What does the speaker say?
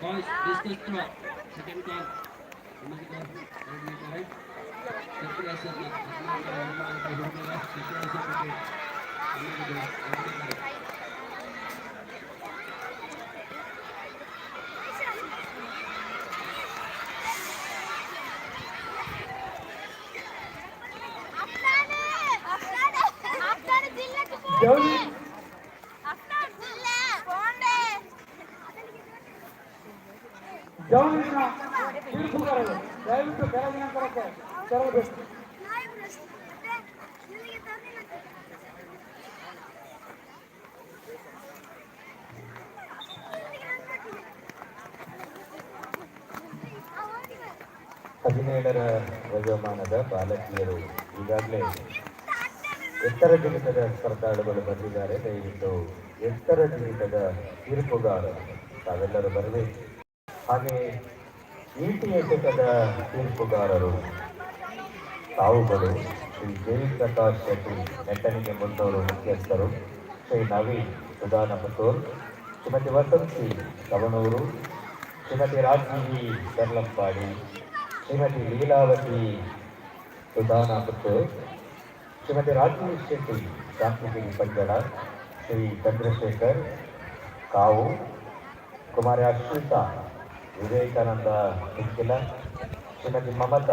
Guys, this goes through. Second goal. Gördün. ಜವಳಿನ ತೀರ್ಪುಗಾರರು ದಯವಿಟ್ಟು ಕೆಳಗಿನ ನಂತರಕ್ಕೆ ತೆರಳಬೇಕು ಹದಿನೇಳರ ವಯೋಮಾನದ ಬಾಲಕಿಯರು ಈಗಾಗಲೇ ಎತ್ತರ ಜಿಗಿತದ ಸ್ಪರ್ಧಾಳುಗಳು ಬಂದಿದ್ದಾರೆ. ದಯವಿಟ್ಟು ಎತ್ತರ ಜಿಗಿತದ ತೀರ್ಪುಗಾರರು ತಾವೆಲ್ಲರೂ ಬರಬೇಕು. ಹಾಗೆಯೇ ಈಟಿ ಎಸೆತದ ತೀರ್ಪುಗಾರರು ತಾವುಗಳು ಶ್ರೀ ದೇವಿ ಪ್ರಕಾಶ್ ಶೆಟ್ಟಿ ನೆಟ್ಟಣಿಗೆ ಮುಂದವರು ಮುಖ್ಯಸ್ಥರು ಶ್ರೀ ನವೀನ್ ಸುಧಾನ ಪುತ್ತೂರ್ ಶ್ರೀಮತಿ ವಸಂತಿ ಕವನೂರು ಶ್ರೀಮತಿ ರಾಜೀವಿ ಸರ್ಲಂಪಾಡಿ ಶ್ರೀಮತಿ ಲೀಲಾವತಿ ಸುಧಾನ ಪುತ್ತೂರ್ ಶ್ರೀಮತಿ ರಾಜೀವ್ ಶೆಟ್ಟಿ ಶಾಂತಿಗಿರಿ ಪಂಜಳ ಶ್ರೀ ಚಂದ್ರಶೇಖರ್ ಕಾವು ಕುಮಾರಿ ಅಶ್ವಿತಾ వివేకానంద పింకిల శ్రీమతి మమత